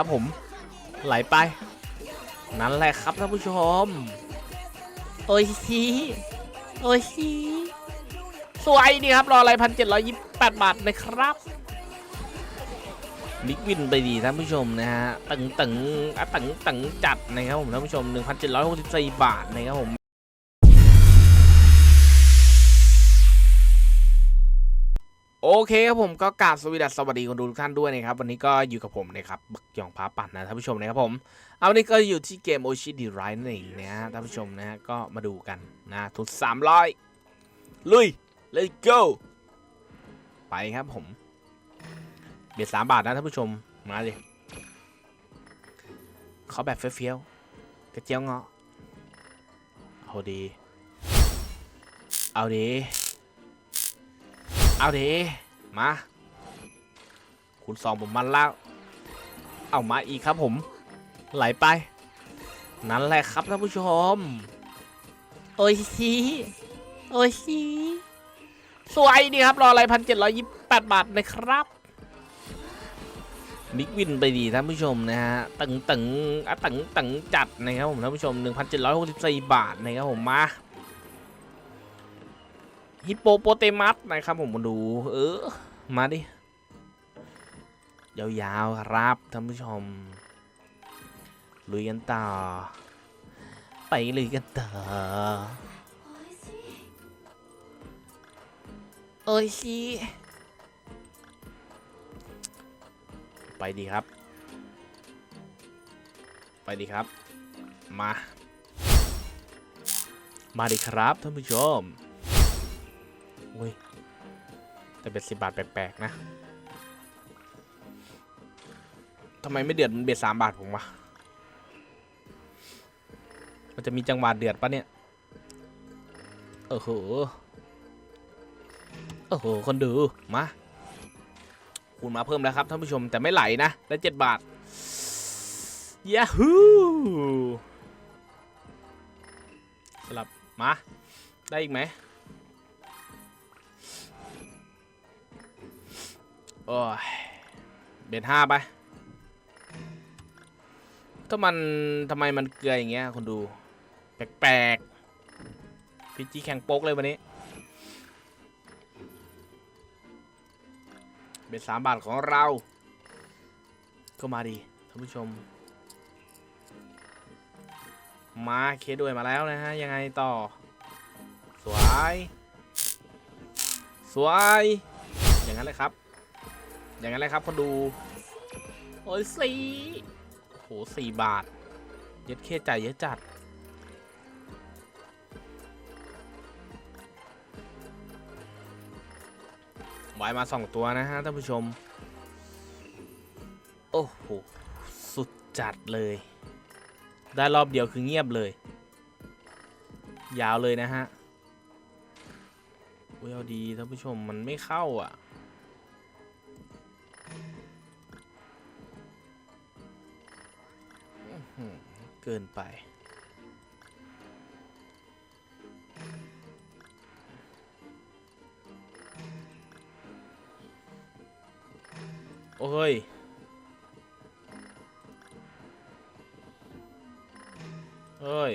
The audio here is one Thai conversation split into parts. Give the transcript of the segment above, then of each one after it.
ครับผมไหลไป นั่นแหละครับท่านผู้ชม โอ้ยชีโอ้ยชีสวยดีครับ รออะไรพันเจ็ดร้อยยี่แปดบาทนะครับบิ๊กวินไปดีท่านผู้ชมนะฮะตึงตึงอะตึงตึงจัดนะครับผมท่านผู้ชม1,764บาทนะครับผม โอเคครับผมก็กราบสวัสดีสวัสดีคนดูทุกท่านด้วยนะครับ วันนี้ก็อยู่กับผมนะครับบักยองพาปั่นนะท่านผู้ชมนะครับผม เอาวันนี้ก็อยู่ที่เกมโอชิดีไรนั่นเองนะฮะท่านผู้ชมนะฮะก็มาดูกันนะทุก300ลุย let's go ไปครับผม เบียดสามบาทนะท่านผู้ชมมาเลยเขาแบบเฟี้ยวๆกระเจียวเงาะเอาดี เอาดี เอาดีมาคุณสองผมมันแล้ว เอามาอีกครับผม ไหลไป นั่นแหละครับท่านผู้ชม โอ้ยชีโอ้ยชีสวยดีครับ รออะไรพันเจ็ดร้อยยี่แปดบาทนะครับบิ๊กวินไปดีท่านผู้ชมนะฮะตึงตึงอะตึงตึงจัดนะครับผมท่านผู้ชม1,764บาทนะครับผมมา ฮิปโปโปเตมัสนะครับผมมาดู เออ มาดิ ยาวๆครับท่านผู้ชม ลุยกันต่อ ไปลุยกันต่อโอ้ยชีไปดีครับ ไปดีครับ มา มาดีครับท่านผู้ชม อุ้ยแต่เป็นสิบบาทแปลกๆนะทำไมไม่เดือดมันเบียดสามบาทผมวะมันจะมีจังหวะเดือดปะเนี่ยโอ้โหโอ้โหคนดูมาคูณมาเพิ่มแล้วครับท่านผู้ชมแต่ไม่ไหลนะได้เจ็ดบาทยาฮูสลับมา ได้อีกไหม โอ้ยเบ็ดห้าไปก็มันทำไมมันเกลืออย่างเงี้ยคนดูแปลกๆพีจีแข่งโป๊กเลยวันนี้ เบ็ดสามบาทของเรา ก็มาดีท่านผู้ชม มาเคด้วยมาแล้วนะฮะ ยังไงต่อ สวย สวย อย่างนั้นเลยครับ อย่างนั้นเลยครับคนดู โอ้ยสี่โอ้โหสี่บาท เย็ดเคจ่ายเยอะจัด ไว้มาสองตัวนะฮะท่านผู้ชม โอ้โห สุดจัดเลย ได้รอบเดียวคือเงียบเลย ยาวเลยนะฮะ อุ้ยเอาดีท่านผู้ชมมันไม่เข้าอะ เกินไป โอ้ย เอ้ย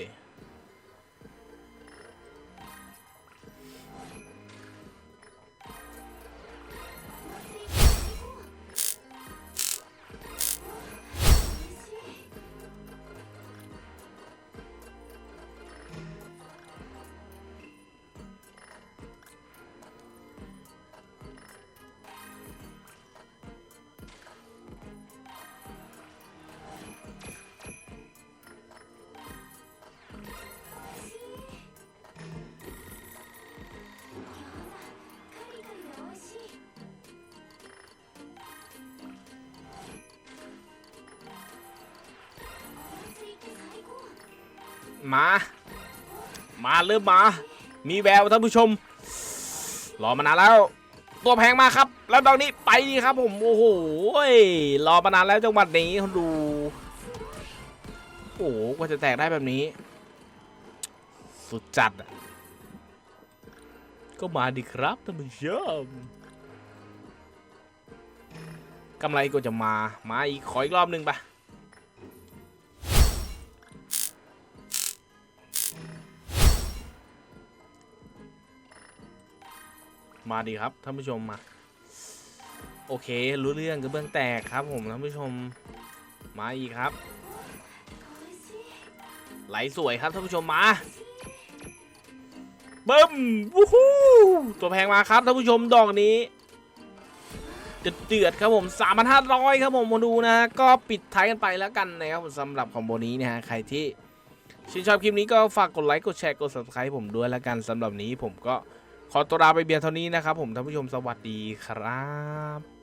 มา มาเริ่มมา มีแววท่านผู้ชม รอมานานแล้ว ตัวแพงมากครับ แล้วตอนนี้ไปดีครับผมโอ้โหรอมานานแล้วจังหวัดนี้คนดูโอ้โหกว่าจะแตกได้แบบนี้ สุดจัดอะก็มาดีครับท่านผู้ชมกำไรก็จะมา มาอีกขออีกรอบหนึ่งไปะ มาดีครับท่านผู้ชมมา โอเค รู้เรื่องกระเบื้องแตกครับ ผมท่านผู้ชมมาอีกครับ ไหลสวยครับท่านผู้ชมมาบึ้มวู้ฮู้ตัวแพงมาครับท่านผู้ชมดอกนี้เดือดเดือดครับผม3,500ครับผมมาดูนะฮะก็ปิดท้ายกันไปแล้วกันนะครับสำหรับคอมโบนี้นะฮะใครที่ชื่นชอบคลิปนี้ก็ฝากกดไลค์กดแชร์กด subscribe ผมด้วยแล้วกันสำหรับนี้ผมก็ ขอตัวลาไปเบียร์เท่านี้นะครับผมท่านผู้ชมสวัสดีครับ